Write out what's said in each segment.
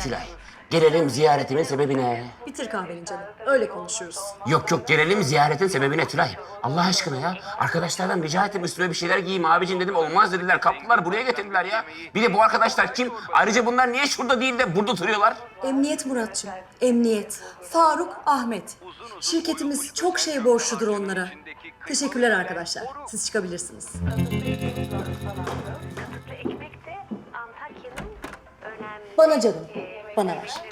Tülay, gelelim ziyaretimin sebebine. Bitir kahveni canım. Öyle konuşuruz. Yok yok gelelim ziyaretin sebebine Tülay. Allah aşkına ya. Arkadaşlardan rica ettim üstüme bir şeyler giyeyim abicim dedim. Olmaz dediler. Kaptılar buraya getirdiler ya. Bir de bu arkadaşlar kim? Ayrıca bunlar niye şurada değil de burada duruyorlar? Emniyet Muratçım. Emniyet. Faruk, Ahmet. Şirketimiz çok şey borçludur onlara. Teşekkürler arkadaşlar. Siz çıkabilirsiniz. Bana canım. Bana ver.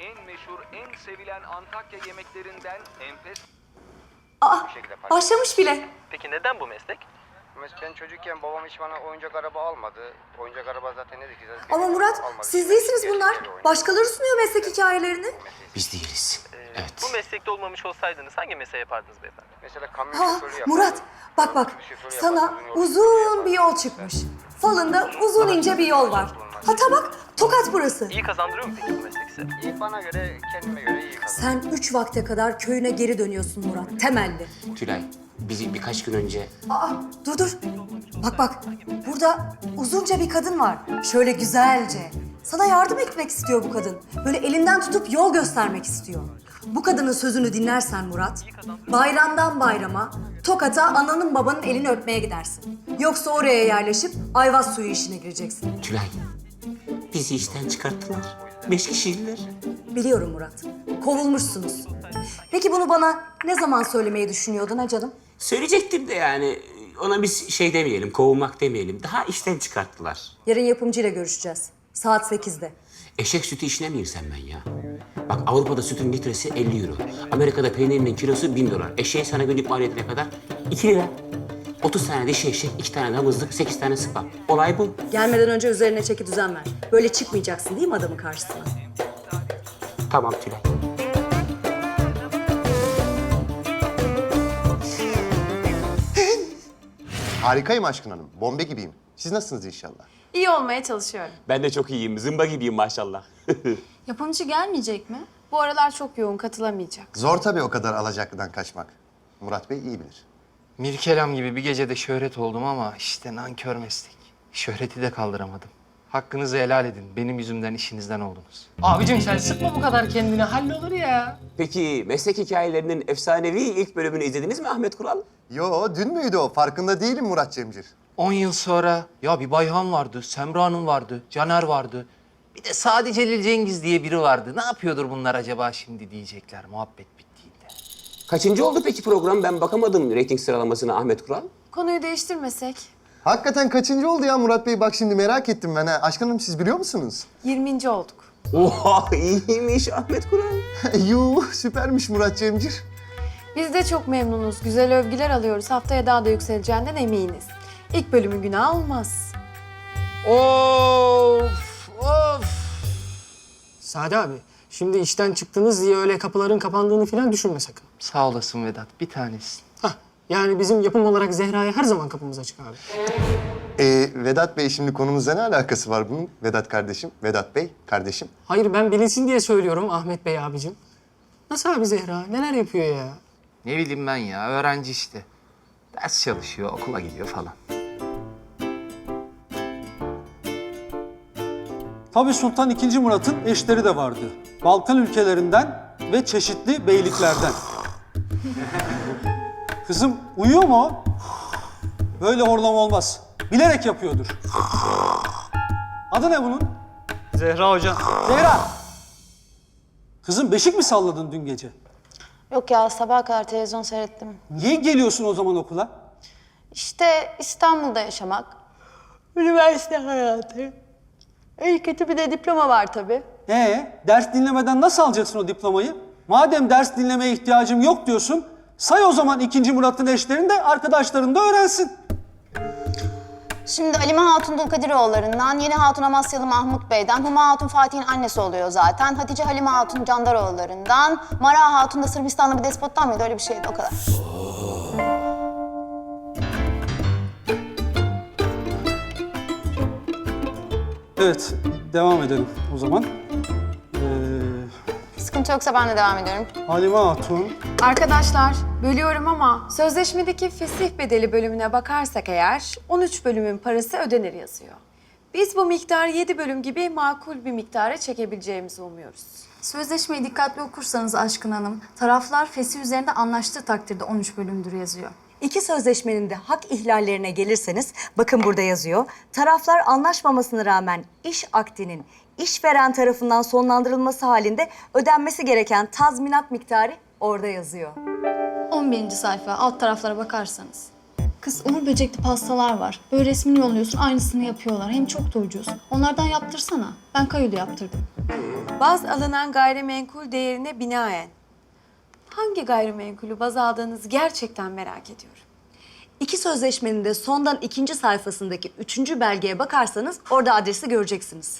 En meşhur, en sevilen Antakya yemeklerinden enfes Aa, başlamış bile. Peki neden bu meslek? Ben çocukken babam hiç bana oyuncak araba almadı. Oyuncak araba zaten nedir ki? Zaten Ama Murat, almadı. siz değilsiniz bunlar. Başkaları sunuyor meslek hikayelerini. Biz değiliz. Evet. Bu meslekte olmamış olsaydınız hangi mesleği yapardınız beyefendi? Mesela kamyon Ha, şoförü yapar. Murat, bak bak. Sana uzun bir yol çıkmış. Falında uzun ince bir yol var. Hatta bak, Tokat burası. İyi kazandırıyor mu peki bu meslek size? İyi bana göre, kendime göre iyi kazandım. Sen üç vakte kadar köyüne geri dönüyorsun Murat, temelli. Tülay, bizi birkaç gün önce... Aa, dur dur. Bak bak, burada uzunca bir kadın var. Şöyle güzelce. Sana yardım etmek istiyor bu kadın. Böyle elinden tutup yol göstermek istiyor. Bu kadının sözünü dinlersen Murat, bayramdan bayrama Tokat'a ananın babanın elini öpmeye gidersin. Yoksa oraya yerleşip ayvaz suyu işine gireceksin. Tülay, bizi işten çıkarttılar. Beş kişiydiler. Biliyorum Murat, kovulmuşsunuz. Peki bunu bana ne zaman söylemeyi düşünüyordun ha canım? Söyleyecektim de yani ona biz şey demeyelim, kovulmak demeyelim. Daha işten çıkarttılar. Yarın yapımcıyla görüşeceğiz. Saat 8'de. Eşek sütü işine mi girsem ben ya? Bak Avrupa'da sütün litresi 50 euro. Amerika'da peynirinin kilosu 1000 dolar. Eşeğin sana günlük maliyeti ne kadar? 2 lira. 30 tane dişi eşek, 2 tane damızlık, 8 tane sıpa. Olay bu. Gelmeden önce üzerine çeki düzen ver. Böyle çıkmayacaksın değil mi adamın karşısına? Tamam Tülay. Harikayım Aşkın Hanım. Bombe gibiyim. Siz nasılsınız inşallah? İyi olmaya çalışıyorum. Ben de çok iyiyim. Zımba gibiyim maşallah. Yapımcı gelmeyecek mi? Bu aralar çok yoğun, katılamayacak. Zor tabii o kadar alacaklıdan kaçmak. Murat Bey iyi bilir. Mirkelam gibi bir gecede şöhret oldum ama işte nankör meslek. Şöhreti de kaldıramadım. Hakkınızı helal edin. Benim yüzümden işinizden oldunuz. Abicim sen sıkma bu kadar kendini hallolur ya. Peki meslek hikayelerinin efsanevi ilk bölümünü izlediniz mi Ahmet Kural? Yo dün müydü o? Farkında değilim Murat Cemcir. 10 yıl sonra ya bir Bayhan vardı, Semra Hanım vardı, Caner vardı. Bir de Sadi Celil Cengiz diye biri vardı. Ne yapıyordur bunlar acaba şimdi diyecekler muhabbet bittiğinde. Kaçıncı oldu peki program? Ben bakamadım reyting sıralamasına Ahmet Kural. Konuyu değiştirmesek. Hakikaten kaçıncı oldu ya Murat Bey? Bak şimdi merak ettim ben ha. Aşkın Hanım siz biliyor musunuz? 20. olduk. Oha iyiymiş Ahmet Kural. Yuh süpermiş Murat Cemcir. Biz de çok memnunuz. Güzel övgüler alıyoruz. Haftaya daha da yükseleceğinden eminiz. İlk bölümü günah olmaz. Of of. Sade abi şimdi işten çıktınız diye öyle kapıların kapandığını falan düşünme sakın. Sağ olasın Vedat bir tanesin. Hah yani bizim yapım olarak Zehra'ya her zaman kapımız açık abi. Ee, Vedat Bey şimdi konumuzla ne alakası var bunun? Vedat kardeşim, Vedat Bey kardeşim. Hayır ben bilinsin diye söylüyorum Ahmet Bey abicim. Nasıl abi Zehra? Neler yapıyor ya? Ne bileyim ben ya öğrenci işte. Ders çalışıyor, okula gidiyor falan. Tabi Sultan II. Murat'ın eşleri de vardı. Balkan ülkelerinden ve çeşitli beyliklerden. Kızım uyuyor mu o? Böyle horlama olmaz. Bilerek yapıyordur. Adı ne bunun? Zehra hocam. Zehra! Kızım beşik mi salladın dün gece? Yok ya sabaha kadar televizyon seyrettim. Niye geliyorsun o zaman okula? İşte İstanbul'da yaşamak. Üniversite hayatı. İyi kötü bir de diploma var tabii. Ee, ders dinlemeden nasıl alacaksın o diplomayı? Madem ders dinlemeye ihtiyacım yok diyorsun, say o zaman 2. Murat'ın eşlerini de arkadaşların da öğrensin. Şimdi Alime Hatun Dulkadiroğullarından, Yeni Hatun Amasyalı Mahmut Bey'den, Huma Hatun Fatih'in annesi oluyor zaten. Hatice Halime Hatun Candaroğullarından, Mara Hatun da Sırbistanlı bir despottan mıydı öyle bir şeydi o kadar. Evet, devam edelim o zaman. Ee, Sıkıntı yoksa ben de devam ediyorum. Halime Hatun, Arkadaşlar, bölüyorum ama sözleşmedeki fesih bedeli bölümüne bakarsak eğer 13 bölümün parası ödenir yazıyor. Biz bu miktarı 7 bölüm gibi makul bir miktara çekebileceğimizi umuyoruz. Sözleşmeyi dikkatli okursanız Aşkın Hanım, taraflar fesih üzerinde anlaştığı takdirde 13 bölümdür yazıyor. İki sözleşmenin de hak ihlallerine gelirseniz, bakın burada yazıyor. Taraflar anlaşmamasına rağmen iş akdinin işveren tarafından sonlandırılması halinde ödenmesi gereken tazminat miktarı orada yazıyor. 11. sayfa alt taraflara bakarsanız. Kız Uğur böcekli pastalar var. Böyle resmini yolluyorsun aynısını yapıyorlar. Hem çok da ucuz. Onlardan yaptırsana. Ben Kayo'da yaptırdım. Baz alınan gayrimenkul değerine binaen hangi gayrimenkulü baz aldığınızı gerçekten merak ediyorum. İki sözleşmenin de sondan ikinci sayfasındaki üçüncü belgeye bakarsanız orada adresi göreceksiniz.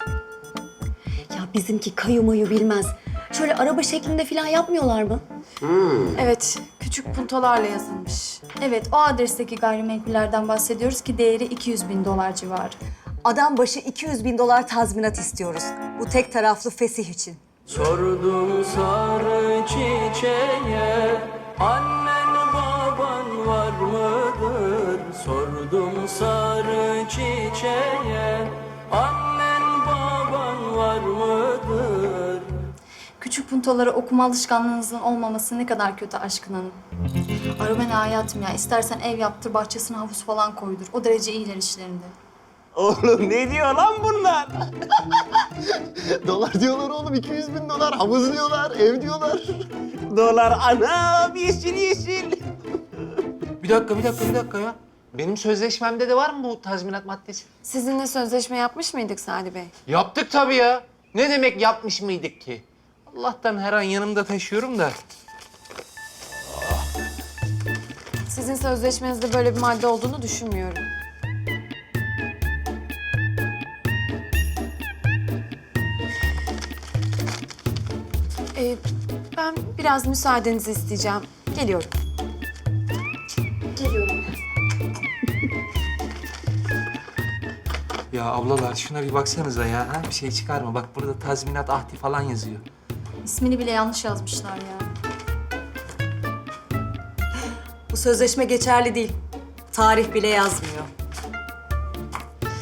Ya bizimki kayu mayu bilmez. Şöyle araba şeklinde falan yapmıyorlar mı? Evet, küçük puntolarla yazılmış. Evet o adresteki gayrimenkullerden bahsediyoruz ki değeri 200 bin dolar civarı. Adam başı 200 bin dolar tazminat istiyoruz. Bu tek taraflı fesih için. Sordum sarı çiçeğe Annen baban var mıdır? Sordum sarı çiçeğe Annen baban var mıdır? Küçük puntolara okuma alışkanlığınızın olmaması ne kadar kötü Aşkın Hanım. Ara beni hayatım ya. İstersen ev yaptır, bahçesine havuz falan koydur. O derece iyiler işlerinde. Oğlum ne diyor lan bunlar? dolar diyorlar oğlum 200 bin dolar. Havuz diyorlar, ev diyorlar. Dolar anam yeşil yeşil. Bir dakika, bir dakika, bir dakika ya. Benim sözleşmemde de var mı bu tazminat maddesi? Sizinle sözleşme yapmış mıydık Sadi Bey? Yaptık tabii ya. Ne demek yapmış mıydık ki? Allah'tan her an yanımda taşıyorum da. Sizin sözleşmenizde böyle bir madde olduğunu düşünmüyorum. Ee, ben biraz müsaadenizi isteyeceğim. Geliyorum. Ya ablalar şuna bir baksanıza ya. Ha? Bir şey çıkarma. Bak burada tazminat ahdi falan yazıyor. İsmini bile yanlış yazmışlar ya. Bu sözleşme geçerli değil. Tarih bile yazmıyor.